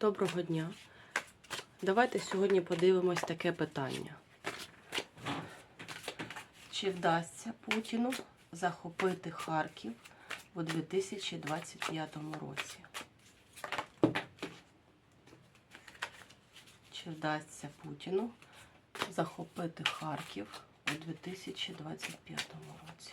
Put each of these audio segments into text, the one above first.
Доброго дня. Давайте сьогодні подивимось таке питання. Чи вдасться Путіну захопити Харків у 2025 році? Чи вдасться Путіну захопити Харків у 2025 році?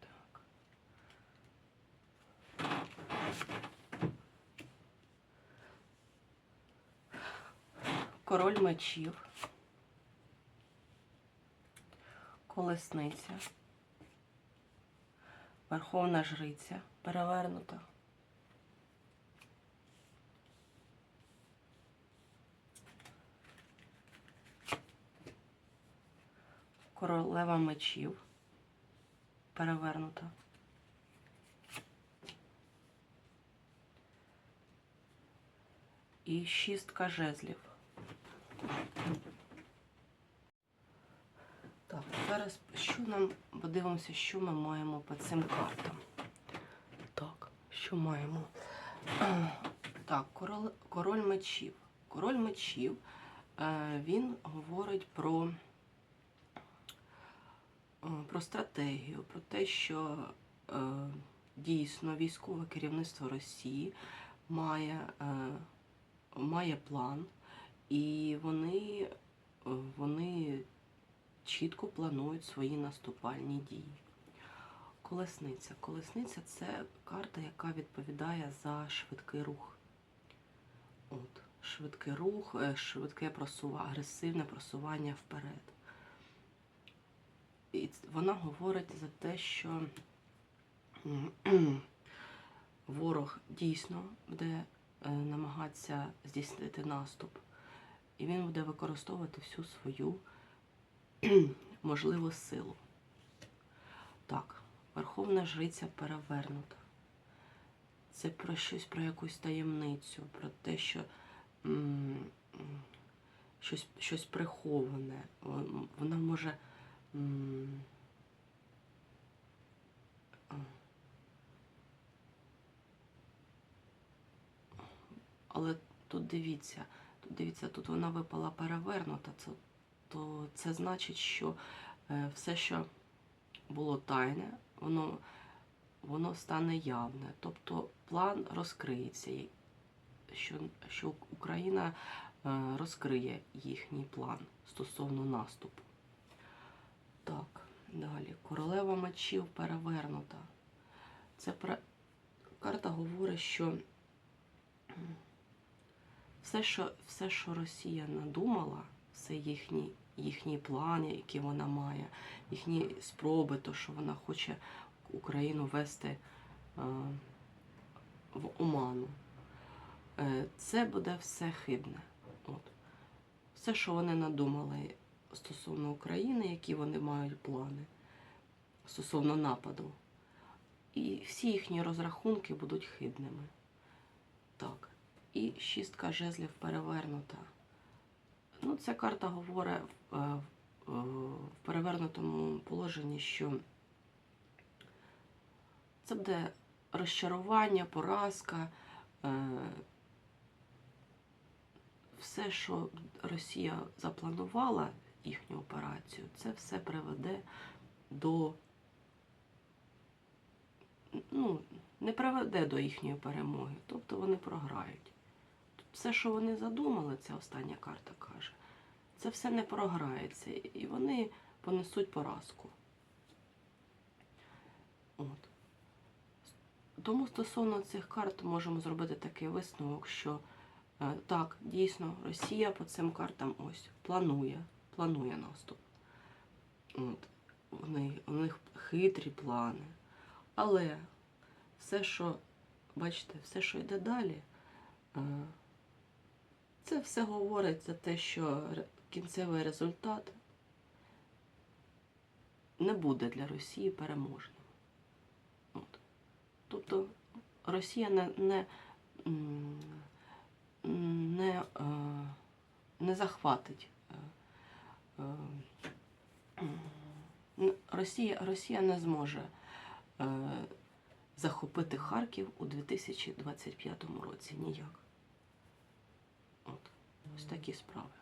Так. Король мечів. Колесниця. Верховна жриця перевернута. Королева мечів перевернута. І шістка жезлів. Так, зараз що нам подивимося, що ми маємо по цим картам. Так, що маємо? Так, король, король мечів. Король мечів е, він говорить про, е, про стратегію, про те, що е, дійсно військове керівництво Росії має, має план, і вони, вони чітко планують свої наступальні дії. Колесниця. Колесниця це карта, яка відповідає за швидкий рух. От, швидкий рух, е, швидке просування, агресивне просування вперед. І вона говорить за те, що ворог дійсно буде е, намагатися здійснити наступ, і він буде використовувати всю свою можливу силу. Так, Верховна Жриця перевернута. Це про щось, про якусь таємницю, про те, що м, щось, щось приховане. Вона може. м. Але тут дивіться, тут дивіться, тут вона випала перевернута, це, то це значить, що е, все, що було тайне, воно, воно стане явне. Тобто план розкриється, що, що Україна е, розкриє їхній план стосовно наступу. Так, далі. Королева мечів перевернута. Це про... карта говорить, що все, що, все, що Росія надумала, все їхні, їхні плани, які вона має, їхні спроби, то, що вона хоче Україну вести е, в оману. Е, це буде все хибне. От. Все, що вони надумали стосовно України, які вони мають плани стосовно нападу. І всі їхні розрахунки будуть хибними. Так. І шістка жезлів перевернута. Ну, ця карта говорить е, в, е, перевернутому положенні, що це буде розчарування, поразка. е, Все, що Росія запланувала, їхню операцію, це все приведе до. Ну, не приведе до їхньої перемоги. Тобто вони програють. Все, що вони задумали, ця остання карта каже, це все не програється. І вони понесуть поразку. От. Тому стосовно цих карт можемо зробити такий висновок, що е, так, дійсно, Росія по цим картам ось планує, планує наступ. От. Вони, у них хитрі плани. Але все, що, бачите, все, що йде далі, е, це все говорить за те, що кінцевий результат не буде для Росії переможним. От. Тобто Росія не, не, не, е, не захватить. е, е, Росія, Росія не зможе захопити Харків у 2025 році ніяк. От. Ось такі справи.